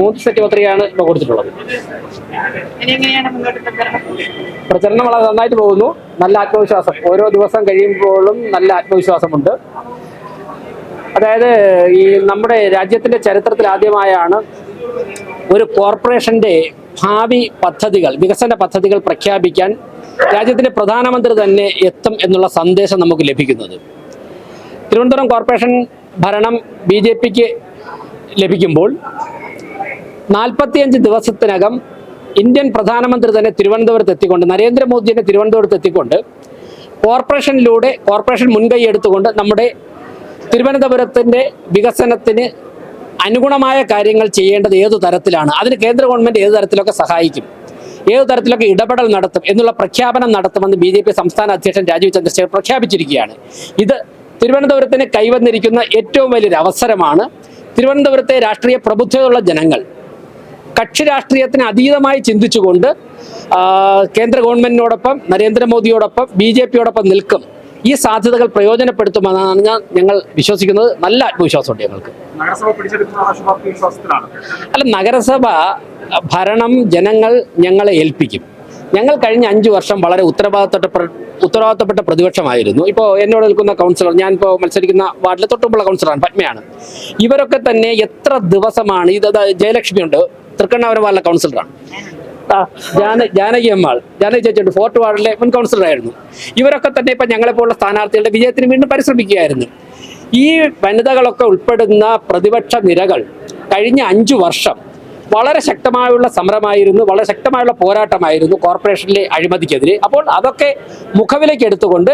മൂന്ന് സെറ്റ് പത്രികയാണ് ഇപ്പൊ കൊടുത്തിട്ടുള്ളത്. പ്രചരണം? പ്രചരണം വളരെ നന്നായിട്ട് പോകുന്നു. നല്ല ആത്മവിശ്വാസം. ഓരോ ദിവസം കഴിയുമ്പോഴും നല്ല ആത്മവിശ്വാസമുണ്ട്. അതായത് ഈ നമ്മുടെ രാജ്യത്തിന്റെ ചരിത്രത്തിൽ ആദ്യമായാണ് ഒരു കോർപ്പറേഷന്റെ ഭാവി പദ്ധതികൾ വികസന പദ്ധതികൾ പ്രഖ്യാപിക്കാൻ രാജ്യത്തിന്റെ പ്രധാനമന്ത്രി തന്നെ എത്തും എന്നുള്ള സന്ദേശം നമുക്ക് ലഭിക്കുന്നത്. തിരുവനന്തപുരം കോർപ്പറേഷൻ ഭരണം ബി ജെ പിക്ക് ലഭിക്കുമ്പോൾ നാൽപ്പത്തിയഞ്ച് ദിവസത്തിനകം ഇന്ത്യൻ പ്രധാനമന്ത്രി തന്നെ തിരുവനന്തപുരത്ത് എത്തിക്കൊണ്ട് നരേന്ദ്രമോദിയെ തിരുവനന്തപുരത്ത് എത്തിക്കൊണ്ട് കോർപ്പറേഷനിലൂടെ കോർപ്പറേഷൻ മുൻകൈ എടുത്തുകൊണ്ട് നമ്മുടെ തിരുവനന്തപുരത്തിന്റെ വികസനത്തിന് അനുഗുണമായ കാര്യങ്ങൾ ചെയ്യേണ്ടത് ഏതു തരത്തിലാണ് അതിന് കേന്ദ്ര ഗവൺമെന്റ് ഏതു തരത്തിലൊക്കെ സഹായിക്കും ഏതു തരത്തിലൊക്കെ ഇടപെടൽ നടത്തും എന്നുള്ള പ്രഖ്യാപനം നടത്തുമെന്ന് ബി ജെ പി സംസ്ഥാന അധ്യക്ഷൻ രാജീവ് ചന്ദ്രശേഖർ പ്രഖ്യാപിച്ചിരിക്കുകയാണ്. ഇത് തിരുവനന്തപുരത്തിന് കൈവന്നിരിക്കുന്ന ഏറ്റവും വലിയൊരു അവസരമാണ് തിരുവനന്തപുരത്തെ രാഷ്ട്രീയ പ്രബുദ്ധതയുള്ള ജനങ്ങൾ കക്ഷി രാഷ്ട്രീയത്തിന് അതീതമായി ചിന്തിച്ചുകൊണ്ട് കേന്ദ്ര ഗവൺമെന്റിനോടൊപ്പം നരേന്ദ്രമോദിയോടൊപ്പം ബി ജെ പിയോടൊപ്പം നിൽക്കും. ഈ സാധ്യതകൾ പ്രയോജനപ്പെടുത്തുമെന്നാണ് ഞാൻ ഞങ്ങൾ വിശ്വസിക്കുന്നത്. നല്ല ആത്മവിശ്വാസമുണ്ട് ഞങ്ങൾക്ക്. അല്ല നഗരസഭ ഭരണം ജനങ്ങൾ ഞങ്ങളെ ഏൽപ്പിക്കും. ഞങ്ങൾ കഴിഞ്ഞ അഞ്ചു വർഷം വളരെ ഉത്തരവാദിത്തപ്പെട്ട ഉത്തരവാദിത്തപ്പെട്ട പ്രതിപക്ഷമായിരുന്നു. ഇപ്പോൾ എന്നോട് നിൽക്കുന്ന കൗൺസിലർ ഞാൻ ഇപ്പോൾ മത്സരിക്കുന്ന വാർഡിലെ തൊട്ടുമുള്ള കൗൺസിലറാണ് പത്മയാണ്. ഇവരൊക്കെ തന്നെ എത്ര ദിവസമാണ് ഇത് ജയലക്ഷ്മിയുണ്ട് ജയലക്ഷ്മി ഉണ്ട് തൃക്കണ്ണാപുരം വാർഡിലെ കൗൺസിലറാണ് ജാനകി അമ്മാൾ. ജാനകി ചേച്ചിയുണ്ട് ഫോർട്ട് വാർഡിലെ മുൻ കൗൺസിലറായിരുന്നു ഇവരൊക്കെ തന്നെ ഇപ്പം ഞങ്ങളെപ്പോലുള്ള സ്ഥാനാർത്ഥികളുടെ വിജയത്തിന് വീണ്ടും പരിശ്രമിക്കുകയായിരുന്നു. ഈ വനിതകളൊക്കെ ഉൾപ്പെടുന്ന പ്രതിപക്ഷ നിരകൾ കഴിഞ്ഞ അഞ്ചു വർഷം വളരെ ശക്തമായുള്ള സമരമായിരുന്നു വളരെ ശക്തമായുള്ള പോരാട്ടമായിരുന്നു കോർപ്പറേഷനിലെ അഴിമതിക്കെതിരെ. അപ്പോൾ അതൊക്കെ മുഖവിലേക്ക് എടുത്തുകൊണ്ട്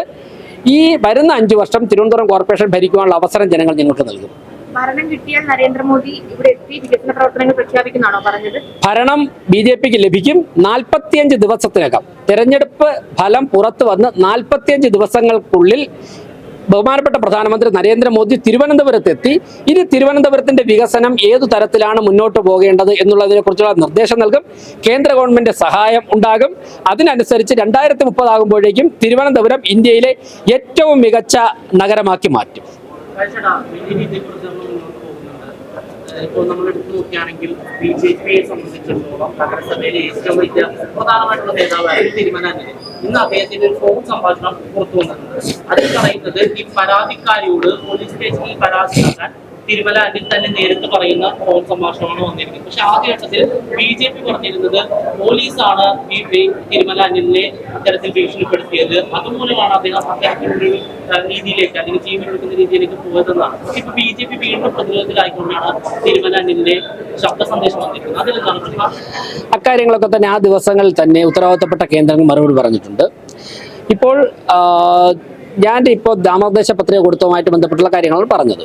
ഈ വരുന്ന അഞ്ചു വർഷം തിരുവനന്തപുരം കോർപ്പറേഷൻ ഭരിക്കുവാനുള്ള അവസരം ജനങ്ങൾ ഞങ്ങൾക്ക് നൽകും. ഭരണം കിട്ടിയാൽ നരേന്ദ്രമോദി ഇവിടെ എത്തി വികസന പ്രവർത്തനങ്ങൾ പ്രഖ്യാപിക്കുന്നതാണോ പറഞ്ഞത്? ഭരണം ബി ജെ പിക്ക് ലഭിക്കും നാൽപ്പത്തിയഞ്ച് ദിവസത്തിനകം. തെരഞ്ഞെടുപ്പ് ഫലം പുറത്തു വന്ന് നാൽപ്പത്തിയഞ്ച് ദിവസങ്ങൾക്കുള്ളിൽ ബഹുമാനപ്പെട്ട പ്രധാനമന്ത്രി നരേന്ദ്രമോദി തിരുവനന്തപുരത്തെത്തി ഇനി തിരുവനന്തപുരത്തിന്റെ വികസനം ഏതു തരത്തിലാണ് മുന്നോട്ട് പോകേണ്ടത് എന്നുള്ളതിനെ കുറിച്ചുള്ള നിർദ്ദേശം നൽകും. കേന്ദ്ര ഗവൺമെന്റ് സഹായം ഉണ്ടാകും. അതിനനുസരിച്ച് രണ്ടായിരത്തി മുപ്പതാകുമ്പോഴേക്കും തിരുവനന്തപുരം ഇന്ത്യയിലെ ഏറ്റവും മികച്ച നഗരമാക്കി മാറ്റും. ചേട്ടാ വലിയ രീതിയിൽ പ്രചരണം മുന്നോട്ട് നമ്മൾ എടുത്തു നോക്കുകയാണെങ്കിൽ ബി ജെ പിയെ സംബന്ധിച്ചിടത്തോളം നഗരസഭയിലെ ഏറ്റവും വലിയ പ്രധാനമായിട്ടുള്ള നേതാവാണ് തിരുമലാനന്ദൻ ഇന്ന് അദ്ദേഹത്തിന്റെ ഒരു ഫോൺ സംഭാഷണം പുറത്തു വന്നിട്ടുണ്ട്. അതിൽ പറയുന്നത് ഈ പരാതിക്കാരിയോട് പോലീസ് സ്റ്റേഷനിൽ പരാതി നൽകാൻ തിരുമല അതിൽ തന്നെ നേരിട്ട് പറയുന്ന ഫോൺ സംഭാഷണമാണ് വന്നിരിക്കുന്നത്. പക്ഷെ ആദ്യഘട്ടത്തിൽ ഘട്ടത്തിൽ ബി ജെ പി പറഞ്ഞിരുന്നത് പോലീസാണ് ഈ തിരുമല അനിലിനെ ഇത്തരത്തിൽ ഭീഷണിപ്പെടുത്തിയത്. അതുമൂലമാണ് അദ്ദേഹം അത്തരത്തിലൊരു രീതിയിലേക്ക് അല്ലെങ്കിൽ ജീവൻ എടുക്കുന്ന രീതിയിലേക്ക് പോയതെന്നാണ്. ഇപ്പൊ ബി ജെ പി വീണ്ടും പ്രതിരോധത്തിലായിക്കൊണ്ടാണ് തിരുമല അനിലിന്റെ ശബ്ദ സന്ദേശം വന്നിരിക്കുന്നത് അതിലെന്താണ് അക്കാര്യങ്ങളൊക്കെ തന്നെ ആ ദിവസങ്ങളിൽ തന്നെ ഉത്തരവാദിത്തപ്പെട്ട കേന്ദ്രങ്ങൾ മറുപടി പറഞ്ഞിട്ടുണ്ട്. ഇപ്പോൾ ഞാൻ ഇപ്പോൾ നാമനിർദ്ദേശ പത്രിക കൊടുത്തതുമായിട്ട് ബന്ധപ്പെട്ടുള്ള കാര്യങ്ങളാണ് പറഞ്ഞത്.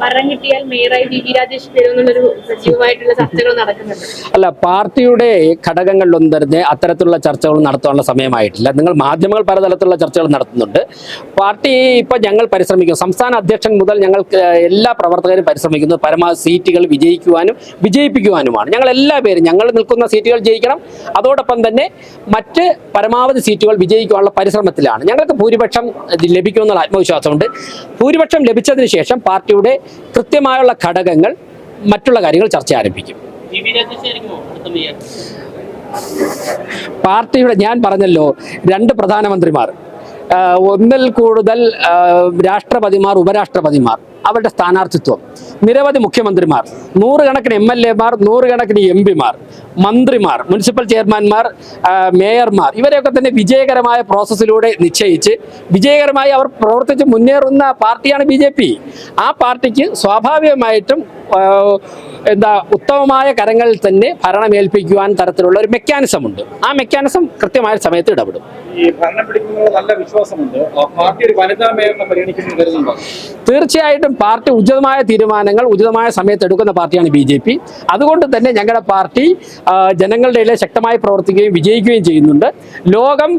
ഭരണം കിട്ടിയാൽ മേയറായി വി വി രാജേഷ് വരുമെന്നുള്ളൊരു സജീവമായിട്ടുള്ള ചർച്ചകൾ നടക്കുന്നുണ്ട്. അല്ല പാർട്ടിയുടെ ഘടകങ്ങളിലൊന്നും തന്നെ അത്തരത്തിലുള്ള ചർച്ചകൾ നടത്താനുള്ള സമയമായിട്ടില്ല. നിങ്ങൾ മാധ്യമങ്ങൾ പലതരത്തിലുള്ള ചർച്ചകൾ നടത്തുന്നുണ്ട്. പാർട്ടി ഇപ്പൊ ഞങ്ങൾ പരിശ്രമിക്കും സംസ്ഥാന അധ്യക്ഷൻ മുതൽ ഞങ്ങൾ എല്ലാ പ്രവർത്തകരും പരിശ്രമിക്കുന്നു. പരമാവധി സീറ്റുകൾ വിജയിക്കുവാനും വിജയിപ്പിക്കുവാനുമാണ്. ഞങ്ങൾ എല്ലാ പേരും ഞങ്ങൾ നിൽക്കുന്ന സീറ്റുകൾ ജയിക്കണം. അതോടൊപ്പം തന്നെ മറ്റ് പരമാവധി സീറ്റുകൾ വിജയിക്കുവാനുള്ള പരിശ്രമത്തിലാണ്. ഞങ്ങൾക്ക് ഭൂരിപക്ഷം ലഭിക്കുമെന്നുള്ള ആത്മവിശ്വാസമുണ്ട്. ഭൂരിപക്ഷം ലഭിച്ചതിന് ശേഷം പാർട്ടിയുടെ കൃത്യമായുള്ള ഘടകങ്ങൾ മറ്റുള്ള കാര്യങ്ങൾ ചർച്ച ആരംഭിക്കും. പാർട്ടിയുടെ ഞാൻ പറഞ്ഞല്ലോ രണ്ട് പ്രധാനമന്ത്രിമാർ. ഒന്നിൽ കൂടുതൽ രാഷ്ട്രപതിമാർ ഉപരാഷ്ട്രപതിമാർ. അവരുടെ സ്ഥാനാർത്ഥിത്വം. നിരവധി മുഖ്യമന്ത്രിമാർ നൂറുകണക്കിന് എം എൽ എമാർ നൂറുകണക്കിന് എം പിമാർ മന്ത്രിമാർ മുനിസിപ്പൽ ചെയർമാൻമാർ മേയർമാർ ഇവരെയൊക്കെ തന്നെ വിജയകരമായ പ്രോസസ്സിലൂടെ നിശ്ചയിച്ച് വിജയകരമായി അവർ പ്രവർത്തിച്ച് മുന്നേറുന്ന പാർട്ടിയാണ് ബി ആ പാർട്ടിക്ക് സ്വാഭാവികമായിട്ടും എന്താ ഉത്തമമായ കരങ്ങളിൽ തന്നെ ഭരണം ഏൽപ്പിക്കുവാൻ തരത്തിലുള്ള ഒരു മെക്കാനിസം ഉണ്ട്. ആ മെക്കാനിസം കൃത്യമായ സമയത്ത് ഇടപെടും. ഈ ഭരണം നല്ല വിശ്വാസമുണ്ട്. പാർട്ടി ഒരു വനിതാ മേയറിനെ പരിഗണിക്കുന്നു കരുതുന്നുണ്ടോ? തീർച്ചയായിട്ടും പാർട്ടി ഉചിതമായ തീരുമാനങ്ങൾ ഉചിതമായ സമയത്ത് എടുക്കുന്ന പാർട്ടിയാണ് ബി ജെ പി. അതുകൊണ്ട് തന്നെ ഞങ്ങളുടെ പാർട്ടി ജനങ്ങളുടെ ഇടയിൽ ശക്തമായി പ്രവർത്തിക്കുകയും വിജയിക്കുകയും ചെയ്യുന്നുണ്ട്. ലോകം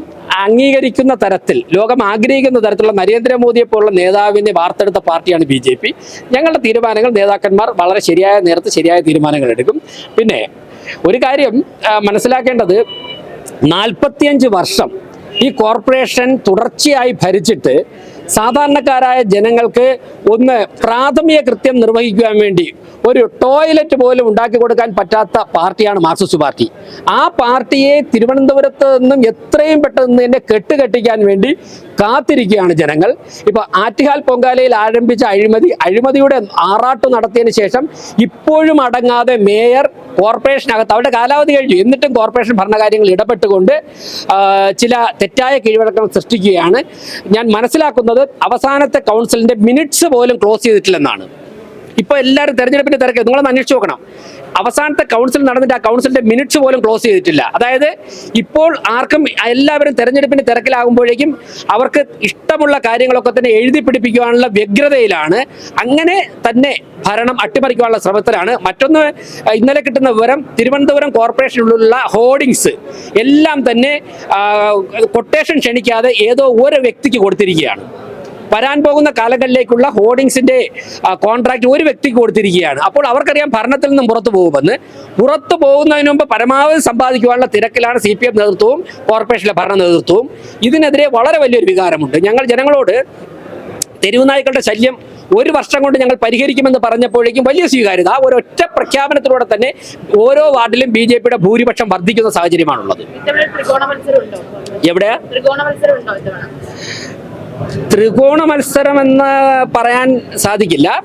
അംഗീകരിക്കുന്ന തരത്തിൽ ലോകം ആഗ്രഹിക്കുന്ന തരത്തിലുള്ള നരേന്ദ്രമോദിയെ പോലുള്ള നേതാവിനെ വാർത്തെടുത്ത പാർട്ടിയാണ് ബി ജെ പി. ഞങ്ങളുടെ തീരുമാനങ്ങൾ നേതാക്കന്മാർ വളരെ ശരിയായ നേരത്ത് ശരിയായ തീരുമാനങ്ങൾ എടുക്കും പിന്നെ ഒരു കാര്യം മനസ്സിലാക്കേണ്ടത് നാൽപ്പത്തിയഞ്ച് വർഷം ഈ കോർപ്പറേഷൻ തുടർച്ചയായി ഭരിച്ചിട്ട് സാധാരണക്കാരായ ജനങ്ങൾക്ക് ഒന്ന് പ്രാഥമിക കൃത്യം നിർവഹിക്കുവാൻ വേണ്ടി ഒരു ടോയ്ലറ്റ് പോലും ഉണ്ടാക്കി കൊടുക്കാൻ പറ്റാത്ത പാർട്ടിയാണ് മാർക്സിസ്റ്റ് പാർട്ടി. ആ പാർട്ടിയെ തിരുവനന്തപുരത്ത് നിന്നും എത്രയും പെട്ടെന്ന് തന്നെ കെട്ടുകെട്ടിക്കാൻ വേണ്ടി കാത്തിരിക്കുകയാണ് ജനങ്ങൾ. ഇപ്പൊ ആറ്റുകാൽ പൊങ്കാലയിൽ ആരംഭിച്ച അഴിമതി അഴിമതിയുടെ ആറാട്ട് നടത്തിയതിന് ശേഷം ഇപ്പോഴും അടങ്ങാതെ മേയർ കോർപ്പറേഷനകത്ത് അവരുടെ കാലാവധി കഴിഞ്ഞു. എന്നിട്ടും കോർപ്പറേഷൻ ഭരണകാര്യങ്ങൾ ഇടപെട്ടുകൊണ്ട് ചില തെറ്റായ കീഴ്വഴക്കം സൃഷ്ടിക്കുകയാണ്. ഞാൻ മനസ്സിലാക്കുന്നത് അവസാനത്തെ കൗൺസിലിന്റെ മിനിറ്റ്സ് പോലും ക്ലോസ് ചെയ്തിട്ടില്ലെന്നാണ്. ഇപ്പോൾ എല്ലാവരും തെരഞ്ഞെടുപ്പിന്റെ തിരക്ക്. നിങ്ങളൊന്ന് അന്വേഷിച്ച് നോക്കണം. അവസാനത്തെ കൗൺസിൽ നടന്നിട്ട് ആ കൗൺസിലിന്റെ മിനിറ്റ്സ് പോലും ക്ലോസ് ചെയ്തിട്ടില്ല. അതായത് ഇപ്പോൾ ആർക്കും എല്ലാവരും തെരഞ്ഞെടുപ്പിന്റെ തിരക്കിലാകുമ്പോഴേക്കും അവർക്ക് ഇഷ്ടമുള്ള കാര്യങ്ങളൊക്കെ തന്നെ എഴുതി പിടിപ്പിക്കുവാനുള്ള വ്യഗ്രതയിലാണ്. അങ്ങനെ തന്നെ ഭരണം അട്ടിമറിക്കുവാനുള്ള ശ്രമത്തിലാണ്. മറ്റൊന്ന് ഇന്നലെ കിട്ടുന്ന വിവരം തിരുവനന്തപുരം കോർപ്പറേഷനിലുള്ള ഹോർഡിങ്സ് എല്ലാം തന്നെ കൊട്ടേഷൻ ക്ഷണിക്കാതെ ഏതോ ഒരു വ്യക്തിക്ക് കൊടുത്തിരിക്കുകയാണ്. വരാൻ പോകുന്ന കാലങ്ങളിലേക്കുള്ള ഹോർഡിങ്സിന്റെ കോൺട്രാക്ട് ഒരു വ്യക്തിക്ക് കൊടുത്തിരിക്കുകയാണ്. അപ്പോൾ അവർക്കറിയാം ഭരണത്തിൽ നിന്നും പുറത്തു പോകുമെന്ന്. പുറത്തു പോകുന്നതിന് മുമ്പ് പരമാവധി സമ്പാദിക്കുവാനുള്ള തിരക്കിലാണ് സി പി എം നേതൃത്വവും കോർപ്പറേഷനിലെ ഭരണ നേതൃത്വവും. ഇതിനെതിരെ വളരെ വലിയൊരു വികാരമുണ്ട്. ഞങ്ങൾ ജനങ്ങളോട് തെരുവുനായ്ക്കളുടെ ശല്യം ഒരു വർഷം കൊണ്ട് ഞങ്ങൾ പരിഹരിക്കുമെന്ന് പറഞ്ഞപ്പോഴേക്കും വലിയ സ്വീകാര്യത. ആ ഒരൊറ്റ പ്രഖ്യാപനത്തിലൂടെ തന്നെ ഓരോ വാർഡിലും ബി ജെ പിയുടെ ഭൂരിപക്ഷം വർദ്ധിക്കുന്ന സാഹചര്യമാണുള്ളത്. ഇത്തവണ? ത്രികോണ മത്സരമെന്ന് പറയാൻ സാധിക്കില്ല.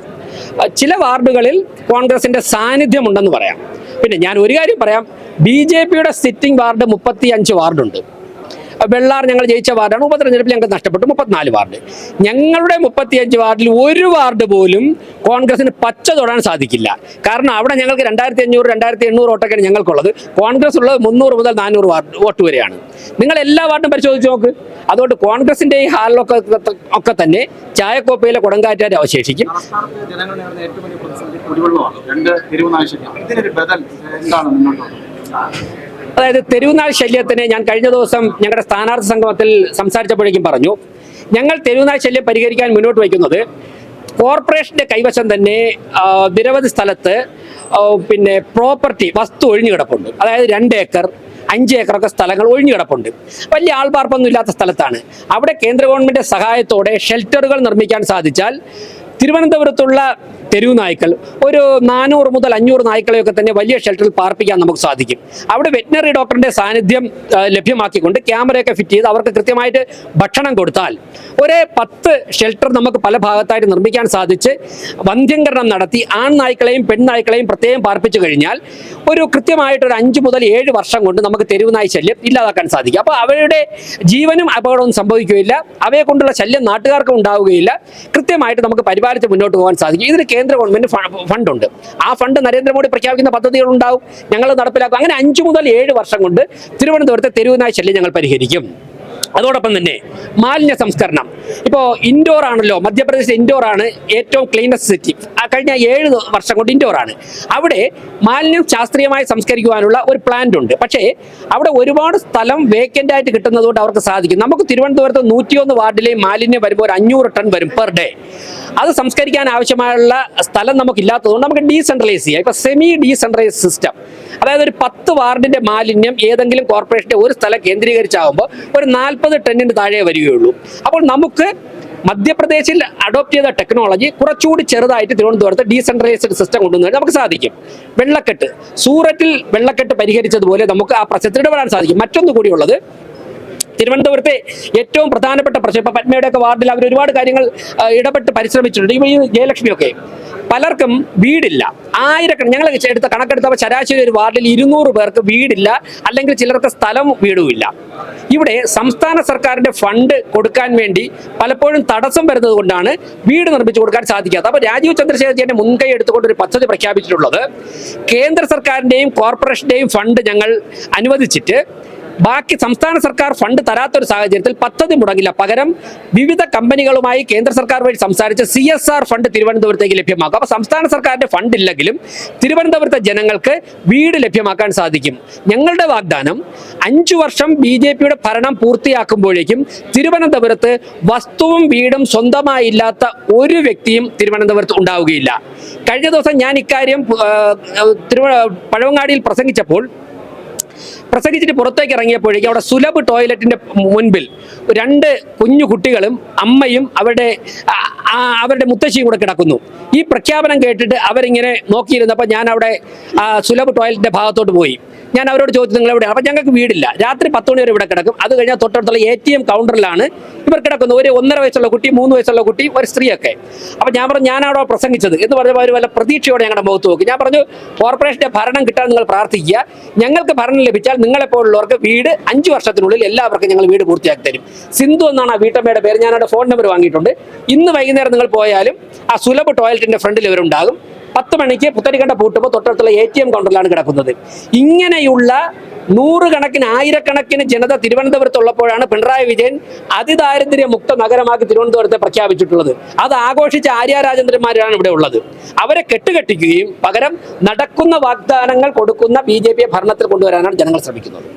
ചില വാർഡുകളിൽ കോൺഗ്രസിന്റെ സാന്നിധ്യമുണ്ടെന്ന് പറയാം. പിന്നെ ഞാൻ ഒരു കാര്യം പറയാം. ബി ജെ പിയുടെ സിറ്റിംഗ് വാർഡ് മുപ്പത്തി അഞ്ച് വാർഡുണ്ട് വെള്ളാർ ഞങ്ങൾ ജയിച്ച വാർഡാണ്. ഉപതെരഞ്ഞെടുപ്പിൽ ഞങ്ങൾക്ക് നഷ്ടപ്പെട്ടു. മുപ്പത്തിനാല് വാർഡ്. ഞങ്ങളുടെ മുപ്പത്തിയഞ്ച് വാർഡിൽ ഒരു വാർഡ് പോലും കോൺഗ്രസിന് പച്ച തൊടാൻ സാധിക്കില്ല. കാരണം അവിടെ ഞങ്ങൾക്ക് രണ്ടായിരത്തി അഞ്ഞൂറ് രണ്ടായിരത്തി എണ്ണൂറ് വോട്ടൊക്കെയാണ് ഞങ്ങൾക്കുള്ളത്. കോൺഗ്രസ് ഉള്ളത് മുന്നൂറ് മുതൽ നാനൂറ് വാർഡ് വോട്ട് വരെയാണ്. നിങ്ങൾ എല്ലാ വാർഡും പരിശോധിച്ച് നോക്ക്. അതുകൊണ്ട് കോൺഗ്രസിന്റെ ഈ ഹാളിലൊക്കെ ഒക്കെ തന്നെ ചായക്കോപ്പയിലെ കുടങ്കാറ്റാൻ അവശേഷിക്കും. അതായത് തെരുവുനാൾ ശല്യത്തിന് ഞാൻ കഴിഞ്ഞ ദിവസം ഞങ്ങളുടെ സ്ഥാനാർത്ഥി സംഗമത്തിൽ സംസാരിച്ചപ്പോഴേക്കും പറഞ്ഞു ഞങ്ങൾ തെരുവുനാൾ ശല്യം പരിഹരിക്കാൻ മുന്നോട്ട് വയ്ക്കുന്നത് കോർപ്പറേഷന്റെ കൈവശം തന്നെ നിരവധി സ്ഥലത്ത് പിന്നെ പ്രോപ്പർട്ടി വസ്തു ഒഴിഞ്ഞു കിടപ്പുണ്ട്. അതായത് രണ്ട് ഏക്കർ അഞ്ച് ഏക്കറൊക്കെ സ്ഥലങ്ങൾ ഒഴിഞ്ഞു കിടപ്പുണ്ട്. വലിയ ആൾപ്പാർപ്പൊന്നും ഇല്ലാത്ത സ്ഥലത്താണ്. അവിടെ കേന്ദ്ര ഗവൺമെന്റ് സഹായത്തോടെ ഷെൽട്ടറുകൾ നിർമ്മിക്കാൻ സാധിച്ചാൽ തിരുവനന്തപുരത്തുള്ള തെരുവ് നായ്ക്കൾ. ഒരു നാനൂറ് മുതൽ അഞ്ഞൂറ് നായ്ക്കളെയൊക്കെ തന്നെ വലിയ ഷെൽട്ടറിൽ പാർപ്പിക്കാൻ നമുക്ക് സാധിക്കും. അവിടെ വെറ്റിനറി ഡോക്ടറിന്റെ സാന്നിധ്യം ലഭ്യമാക്കിക്കൊണ്ട് ക്യാമറയൊക്കെ ഫിറ്റ് ചെയ്ത് അവർക്ക് കൃത്യമായിട്ട് ഭക്ഷണം കൊടുത്താൽ ഒരേ പത്ത് ഷെൽട്ടർ നമുക്ക് പല ഭാഗത്തായിട്ട് നിർമ്മിക്കാൻ സാധിച്ച് വന്ധ്യംകരണം നടത്തി ആൺ നായ്ക്കളെയും പെൺ നായ്ക്കളെയും പ്രത്യേകം പാർപ്പിച്ചു കഴിഞ്ഞാൽ ഒരു കൃത്യമായിട്ട് ഒരു അഞ്ച് മുതൽ ഏഴ് വർഷം കൊണ്ട് നമുക്ക് തെരുവ് നായ് ശല്യം ഇല്ലാതാക്കാൻ സാധിക്കും. അപ്പോൾ അവരുടെ ജീവനും അപകടവും സംഭവിക്കുകയില്ല. അവയെ കൊണ്ടുള്ള ശല്യം നാട്ടുകാർക്കും ഉണ്ടാവുകയില്ല. കൃത്യമായിട്ട് നമുക്ക് പരിപാലിച്ച് മുന്നോട്ട് പോകാൻ സാധിക്കും. ഇതിന് കേന്ദ്ര ഗവൺമെന്റ് ഫണ്ടുണ്ട്. ആ ഫണ്ട് നരേന്ദ്രമോദി പ്രഖ്യാപിക്കുന്ന പദ്ധതികൾ ഉണ്ടാവും ഞങ്ങൾ നടപ്പിലാക്കും. അങ്ങനെ അഞ്ചു മുതൽ ഏഴ് വർഷം കൊണ്ട് തിരുവനന്തപുരത്തെ തെരുവുനായ ശല്യം ഞങ്ങൾ പരിഹരിക്കും. അതോടൊപ്പം തന്നെ മാലിന്യ സംസ്കരണം. ഇപ്പോൾ ഇൻഡോർ ആണല്ലോ മധ്യപ്രദേശ് ഇൻഡോർ ആണ് ഏറ്റവും ക്ലീനസ്റ്റ് സിറ്റി ആ കഴിഞ്ഞ ഏഴ് വർഷം കൊണ്ട് ഇൻഡോർ ആണ്. അവിടെ മാലിന്യം ശാസ്ത്രീയമായി സംസ്കരിക്കുവാനുള്ള ഒരു പ്ലാന്റ് ഉണ്ട്. പക്ഷേ അവിടെ ഒരുപാട് സ്ഥലം വേക്കന്റ് ആയിട്ട് കിട്ടുന്നതുകൊണ്ട് അവർക്ക് സാധിക്കും. നമുക്ക് തിരുവനന്തപുരത്ത് നൂറ്റിയൊന്ന് വാർഡിലെ മാലിന്യം വരുമ്പോൾ ഒരു അഞ്ഞൂറ് ടൺ വരും പെർ ഡേ അത് സംസ്കരിക്കാൻ ആവശ്യമായുള്ള സ്ഥലം നമുക്കില്ലാത്തതുകൊണ്ട് നമുക്ക് ഡീസെൻട്രലൈസ് ചെയ്യാം. ഇപ്പൊ സെമി ഡീസെൻട്രലൈസ് സിസ്റ്റം അതായത് ഒരു പത്ത് വാർഡിന്റെ മാലിന്യം ഏതെങ്കിലും കോർപ്പറേഷന്റെ ഒരു സ്ഥലം കേന്ദ്രീകരിച്ചാകുമ്പോൾ ഒരു നാൽപ്പത് ടണ്ണിന് താഴെ വരികയുള്ളൂ. അപ്പോൾ നമുക്ക് മധ്യപ്രദേശിൽ അഡോപ്റ്റ് ചെയ്ത ടെക്നോളജി കുറച്ചുകൂടി ചെറുതായിട്ട് തിരുവനന്തപുരത്ത് ഡീസെൻട്രലൈസ്ഡ് സിസ്റ്റം കൊണ്ടുവന്നാൽ നമുക്ക് സാധിക്കും. വെള്ളക്കെട്ട്. സൂറത്തിൽ വെള്ളക്കെട്ട് പരിഹരിച്ചതുപോലെ നമുക്ക് ആ പ്രശ്നത്തിൽ ഇടപെടാൻ സാധിക്കും. മറ്റൊന്നു കൂടിയുള്ളത് തിരുവനന്തപുരത്തെ ഏറ്റവും പ്രധാനപ്പെട്ട പ്രശ്നം ഇപ്പൊ പത്മയുടെ ഒക്കെ വാർഡിൽ അവർ ഒരുപാട് കാര്യങ്ങൾ ഇടപെട്ട് പരിശ്രമിച്ചിട്ടുണ്ട്. ഈ ജയലക്ഷ്മിയൊക്കെ. പലർക്കും വീടില്ല. ആയിരക്കണക്കിന് ഞങ്ങൾ എടുത്ത കണക്കെടുത്തപ്പോൾ ശരാശരി ഒരു വാർഡിൽ ഇരുന്നൂറ് പേർക്ക് വീടില്ല അല്ലെങ്കിൽ ചിലർക്ക് സ്ഥലം വീടുമില്ല. ഇവിടെ സംസ്ഥാന സർക്കാരിന്റെ ഫണ്ട് കൊടുക്കാൻ വേണ്ടി പലപ്പോഴും തടസ്സം വരുന്നത് കൊണ്ടാണ് വീട് നിർമ്മിച്ചു കൊടുക്കാൻ സാധിക്കാത്തത്. അപ്പോൾ രാജീവ് ചന്ദ്രശേഖരജിയുടെ മുൻകൈ എടുത്തുകൊണ്ട് ഒരു പദ്ധതി പ്രഖ്യാപിച്ചിട്ടുള്ളത് കേന്ദ്ര സർക്കാരിന്റെയും കോർപ്പറേഷന്റെയും ഫണ്ട് ഞങ്ങൾ അനുവദിച്ചിട്ട് ബാക്കി സംസ്ഥാന സർക്കാർ ഫണ്ട് തരാത്തൊരു സാഹചര്യത്തിൽ പദ്ധതി മുടങ്ങില്ല. പകരം വിവിധ കമ്പനികളുമായി കേന്ദ്ര സർക്കാർ വഴി സംസാരിച്ച് സി എസ് ആർ ഫണ്ട് തിരുവനന്തപുരത്തേക്ക് ലഭ്യമാക്കും. അപ്പോൾ സംസ്ഥാന സർക്കാരിന്റെ ഫണ്ട് ഇല്ലെങ്കിലും തിരുവനന്തപുരത്തെ ജനങ്ങൾക്ക് വീട് ലഭ്യമാക്കാൻ സാധിക്കും. ഞങ്ങളുടെ വാഗ്ദാനം അഞ്ചു വർഷം ബി ജെ പിയുടെ ഭരണം പൂർത്തിയാക്കുമ്പോഴേക്കും തിരുവനന്തപുരത്ത് വസ്തുവും വീടും സ്വന്തമായില്ലാത്ത ഒരു വ്യക്തിയും തിരുവനന്തപുരത്ത് ഉണ്ടാവുകയില്ല. കഴിഞ്ഞ ദിവസം ഞാൻ ഇക്കാര്യം തിരുവ പഴവങ്ങാടിയിൽ പ്രസംഗിച്ചപ്പോൾ പ്രസംഗിച്ചിട്ട് പുറത്തേക്ക് ഇറങ്ങിയപ്പോഴേക്കും അവിടെ സുലഭ് ടോയ്ലറ്റിന്റെ മുൻപിൽ രണ്ട് കുഞ്ഞു കുട്ടികളും അമ്മയും അവരുടെ അവരുടെ മുത്തശ്ശിയും കൂടെ കിടക്കുന്നു. ഈ പ്രഖ്യാപനം കേട്ടിട്ട് അവരിങ്ങനെ നോക്കിയിരുന്നപ്പോൾ ഞാൻ അവിടെ സുലഭ് ടോയ്ലറ്റിന്റെ ഭാഗത്തോട്ട് പോയി. ഞാൻ അവരോട് ചോദിച്ചു നിങ്ങൾ എവിടെയാണ് അപ്പം ഞങ്ങൾക്ക് വീടില്ല. രാത്രി പത്ത് മണി വരെ ഇവിടെ കിടക്കും. അത് കഴിഞ്ഞാൽ തൊട്ടടുത്തുള്ള എ ടി എം കൗണ്ടറിലാണ് ഇവർ കിടക്കുന്നത്. ഒരു ഒന്നര വയസ്സുള്ള കുട്ടി മൂന്ന് വയസ്സുള്ള കുട്ടി ഒരു സ്ത്രീയൊക്കെ. അപ്പം ഞാൻ പറഞ്ഞു ഞാൻ പ്രസംഗിച്ചത്? എന്ന് പറഞ്ഞപ്പോൾ അവർ വല്ല പ്രതീക്ഷയോടെ ഞങ്ങളുടെ മുഖത്ത് നോക്കി. ഞാൻ പറഞ്ഞു കോർപ്പറേഷന്റെ ഭരണം കിട്ടാൻ നിങ്ങൾ പ്രാർത്ഥിക്കുക. ഞങ്ങൾക്ക് ഭരണം ലഭിച്ചാൽ നിങ്ങളെപ്പോലുള്ളവർക്ക് വീട് അഞ്ച് വർഷത്തിനുള്ളിൽ എല്ലാവർക്കും ഞങ്ങൾ വീട് പൂർത്തിയാക്കി തരും. സിന്ധു എന്നാണ് ആ വീട്ടമ്മയുടെ പേര്. ഞാൻ ഫോൺ നമ്പർ വാങ്ങിയിട്ടുണ്ട്. ഇന്ന് വൈകുന്നേരം നിങ്ങൾ പോയാലും ആ സുലഭ ടോയ്ലറ്റിന്റെ ഫ്രണ്ടിൽ ഇവരുണ്ടാകും. പത്ത് മണിക്ക് പുത്തരിക്കണ്ട പൂട്ടുമ്പോൾ തൊട്ടടുത്തുള്ള എ ടി എം കൗണ്ടറിലാണ് കിടക്കുന്നത്. ഇങ്ങനെയുള്ള നൂറുകണക്കിന് ആയിരക്കണക്കിന് ജനത തിരുവനന്തപുരത്തുള്ളപ്പോഴാണ് പിണറായി വിജയൻ അതിദാരിദ്ര്യ മുക്ത നഗരമാക്കി തിരുവനന്തപുരത്തെ പ്രഖ്യാപിച്ചിട്ടുള്ളത്. അത് ആഘോഷിച്ച ആര്യ രാജേന്ദ്രന്മാരാണ് ഇവിടെ ഉള്ളത്. അവരെ കെട്ടുകെട്ടിക്കുകയും പകരം നടക്കുന്ന വാഗ്ദാനങ്ങൾ കൊടുക്കുന്ന ബി ഭരണത്തിൽ കൊണ്ടുവരാനാണ് ജനങ്ങൾ ശ്രമിക്കുന്നത്.